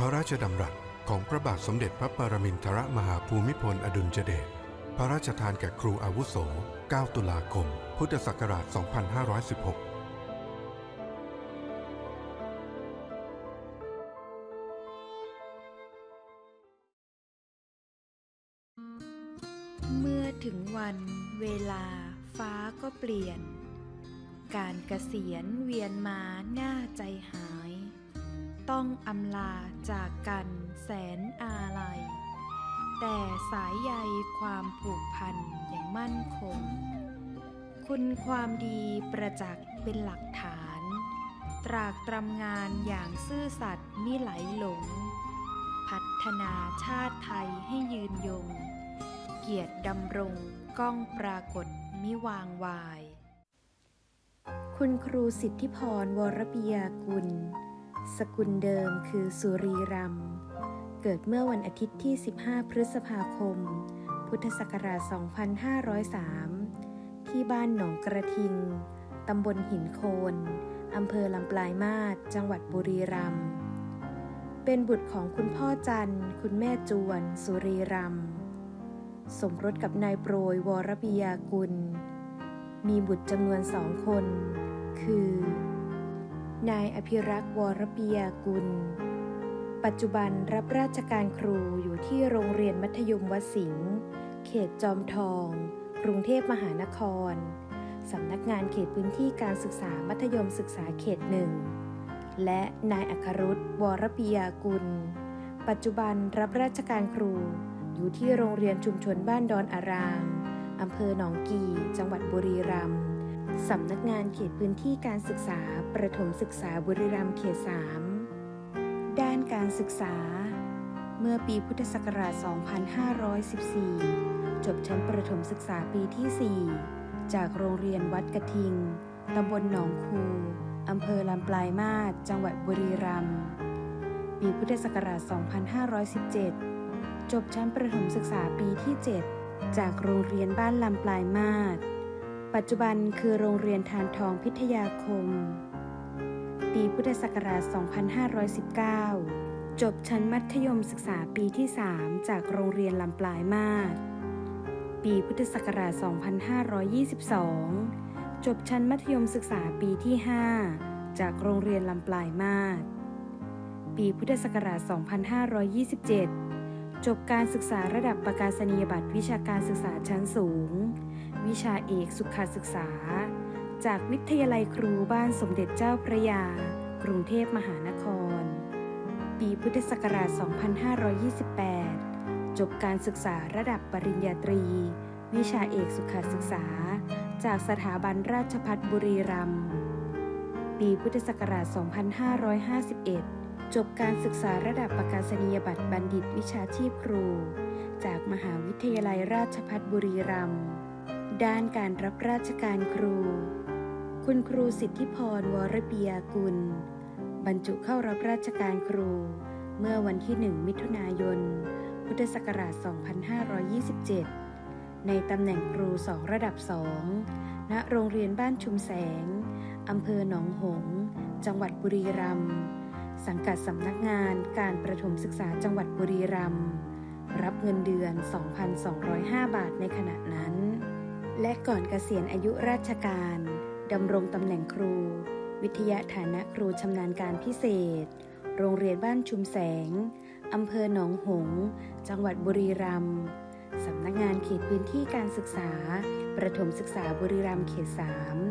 พระราชดำรัสของพระบาทสมเด็จพระปรมินทรมหาภูมิพลอดุลยเดช พระราชทานแก่ครูอาวุโส 9 ตุลาคม พุทธศักราช 2516เมื่อถึงวันเวลาฟ้าก็เปลี่ยน การเกษียณเวียนมาหน้าใจหาย ต้องอำลาจากกันแสนอาลัย แต่สายใยความผูกพันอย่างมั่นคง คุณความดีประจักษ์เป็นหลักฐาน ตรากตรำงานอย่างซื่อสัตย์มิไหลหลง พัฒนาชาติไทยให้ยืนยง เกียรติดำรงก้องปรากฏมิวางวาย คุณครูสิทธิพรวรปิยากุล สกุลเดิมคือสุรีรัม เกิดเมื่อวันอาทิตย์ที่ 15 พฤษภาคม พุทธศักราช 2503 ที่บ้านหนองกระทิง ตำบลหินโคน อำเภอลำปลายมาศจังหวัดบุรีรัมย์ เป็นบุตรของคุณพ่อจัน คุณแม่จวน สุรีรัม สมรสกับนายโปรย วรปิยากุล มีบุตรจำนวนสองคน คือ นายอภิรักษ์วรปิยากุล ปัจจุบันรับราชการครูอยู่ที่โรงเรียนมัธยมวสิงห์ เขตจอมทอง กรุงเทพมหานคร สำนักงานเขตพื้นที่การศึกษามัธยมศึกษาเขตหนึ่ง และนายอัครุตวรปิยากุล ปัจจุบันรับราชการครูอยู่ที่โรงเรียนชุมชนบ้านดอนอารางอำเภอหนองกี จังหวัดบุรีรัมย์ สำนักงานเขตพื้นที่การศึกษา ประถมศึกษาบุรีรัมย์เขต 3 ด้านการศึกษา เมื่อปีพุทธศักราช 2514 จบชั้นประถมศึกษาปีที่ 4 จากโรงเรียนวัดกระทิง ตำบลหนองคู อำเภอลำปลายมาศ จังหวัดบุรีรัมย์ ปีพุทธศักราช 2517 จบชั้นประถมศึกษาปีที่ 7 จากโรงเรียนบ้านลำปลายมาศ ปัจจุบันคือโรงเรียนทานทองพิทยาคม ปีพุทธศักราช 2519 จบชั้นมัธยมศึกษาปีที่ 3 จากโรงเรียนลำปลายมาศ ปีพุทธศักราช 2522 จบชั้นมัธยมศึกษาปีที่ 5 จากโรงเรียนลำปลายมาศ ปีพุทธศักราช 2527 จบการศึกษาระดับประกาศนียบัตรวิชาการศึกษาชั้นสูง วิชาเอกสุขศึกษา จากวิทยาลัยครูบ้านสมเด็จเจ้าพระยา กรุงเทพมหานคร ปีพุทธศักราช 2528 จบการศึกษาระดับปริญญาตรี วิชาเอกสุขศึกษา จากสถาบันราชภัฏบุรีรัมย์ ปีพุทธศักราช 2551 จบการศึกษาระดับประกาศนียบัตรบัณฑิตวิชาชีพครู จากมหาวิทยาลัยราชภัฏบุรีรัมย์ ด้านการรับราชการครู คุณครูสิทธิพรวรปิยากุล บรรจุเข้ารับราชการครู เมื่อวันที่ 1 มิถุนายน พุทธศักราช 2527 ในตำแหน่งครูสองระดับสองณโรงเรียนบ้านชุมแสง อำเภอหนองหงส์จังหวัดบุรีรัมย์สังกัดสำนักงานการประถมศึกษาจังหวัดบุรีรัมย์รับเงินเดือน 2,205 บาทในขณะนั้น และก่อนเกษียณอายุราชการดำรงตำแหน่งครู วิทยาฐานะครูชำนาญการพิเศษ โรงเรียนบ้านชุมแสงอำเภอหนองหงส์จังหวัดบุรีรัมย์สำนักงานเขตพื้นที่การศึกษา ประถมศึกษาบุรีรัมย์เขต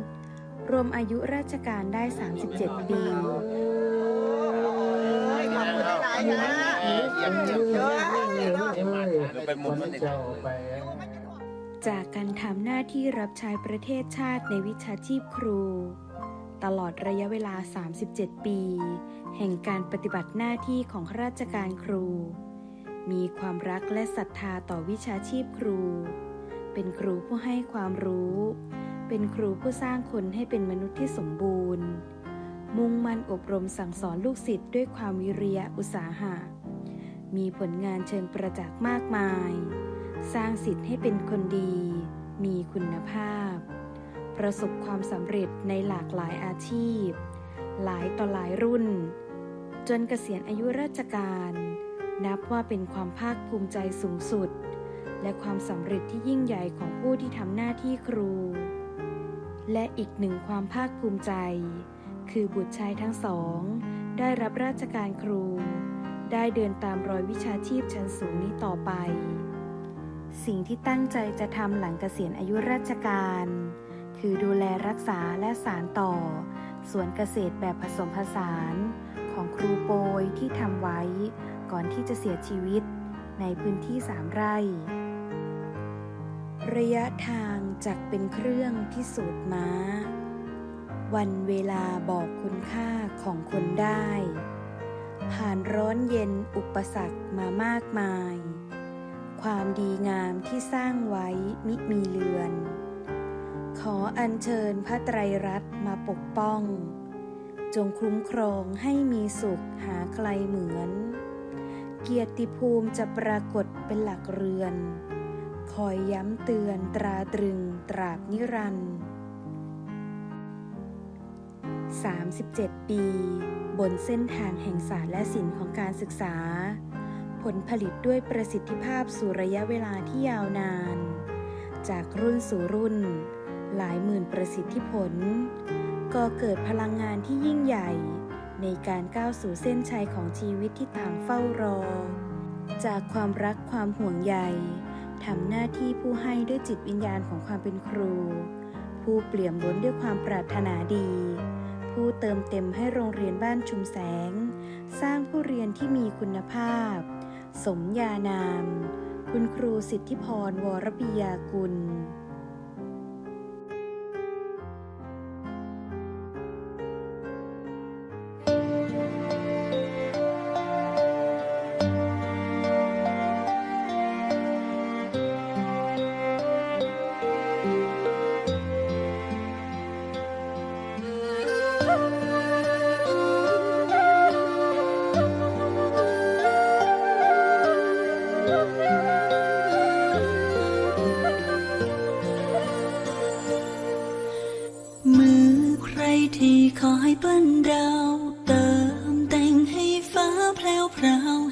3 รวมอายุราชการได้ 37 ปีไปหมุนมันนี่ จากการทำหน้าที่รับใช้ประเทศชาติในวิชาชีพครู ตลอดระยะเวลา 37 ปี แห่งการปฏิบัติหน้าที่ของข้าราชการครู มีความรักและศรัทธาต่อวิชาชีพครู เป็นครูผู้ให้ความรู้ เป็นครูผู้สร้างคนให้เป็นมนุษย์ที่สมบูรณ์ มุ่งมั่นอบรมสั่งสอนลูกศิษย์ด้วยความวิริยะอุตสาหะ มีผลงานเชิงประจักษ์มากมาย สร้างสิทธิ์ให้เป็นคนดี มีคุณภาพ ประสบความสำเร็จในหลากหลายอาชีพ หลายต่อหลายรุ่น จนเกษียณอายุราชการ นับว่าเป็นความภาคภูมิใจสูงสุด และความสำเร็จที่ยิ่งใหญ่ของผู้ที่ทำหน้าที่ครู และอีกหนึ่งความภาคภูมิใจ คือบุตรชายทั้งสอง ได้รับราชการครู ได้เดินตามรอยวิชาชีพชั้นสูงนี้ต่อไป สิ่งที่ตั้งใจจะทำหลังเกษียณอายุราชการ คือดูแลรักษาและสารต่อ สวนเกษตรแบบผสมผสาน ของครูโปยที่ทำไว้ก่อนที่จะเสียชีวิตในพื้นที่สามไร่ ระยะทางจากเป็นเครื่องพิสูจน์ม้า วันเวลาบอกคุณค่าของคนได้ ผ่านร้อนเย็นอุปสรรคมามากมาย ความดีงามที่สร้างไว้มิมีเลือน ขออัญเชิญพระไตรรัตน์มาปกป้อง จงคุ้มครองให้มีสุขหาใครเหมือน เกียรติภูมิจะปรากฏเป็นหลักเรือน คอยย้ำเตือนตราตรึงตราบนิรันดร์37 ปี บนเส้นทางแห่งศาสตร์และศิลป์ของการศึกษา ผลผลิตด้วยประสิทธิภาพสู่ระยะเวลาที่ยาวนาน จากรุ่นสู่รุ่น หลายหมื่นประสิทธิผล ก็เกิดพลังงานที่ยิ่งใหญ่ ในการก้าวสู่เส้นชัยของชีวิตที่ต่างเฝ้ารอ จากความรักความห่วงใยทำหน้าที่ผู้ให้ด้วยจิตวิญญาณของความเป็นครู ผู้เปลี่ยมล้นด้วยความปรารถนาดี ผู้เติมเต็มให้โรงเรียนบ้านชุมแสง สร้างผู้เรียนที่มีคุณภาพ สมญานาม คุณครูสิทธิพรวรปิยากุล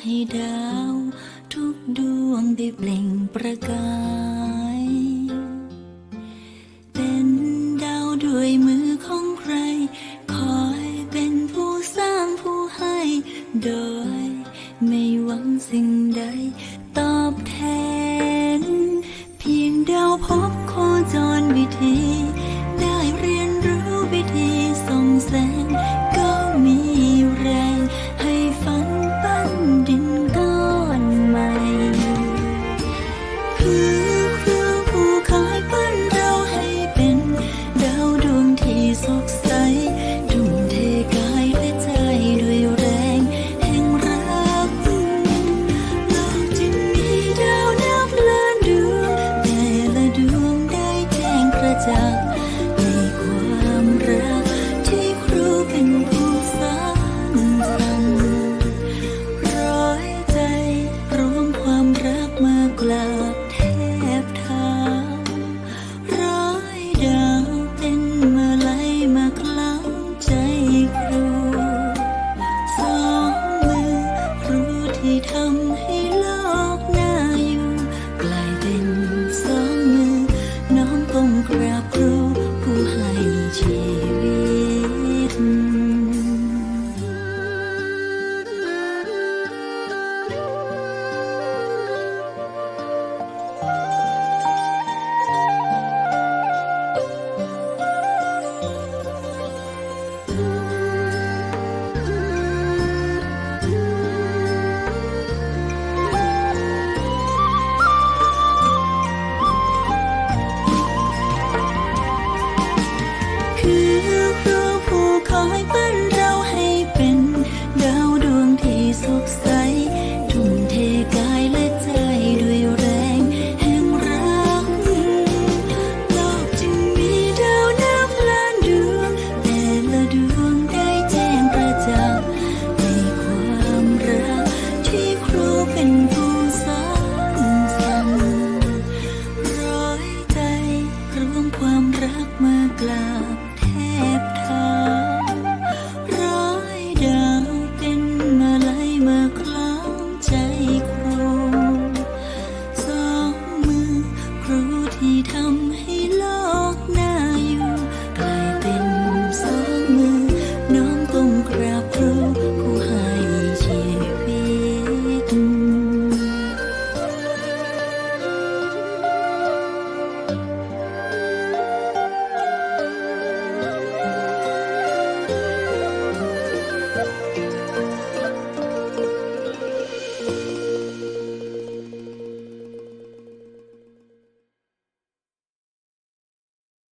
ให้ดาว ทุกดวงได้เปล่งประกาย เป็นดาวด้วยมือของใคร คอยเป็นผู้สร้างผู้ให้ โดยไม่หวังสิ่งใด ตอบแทน เพียงดาวพบโคจรวิธี We're prove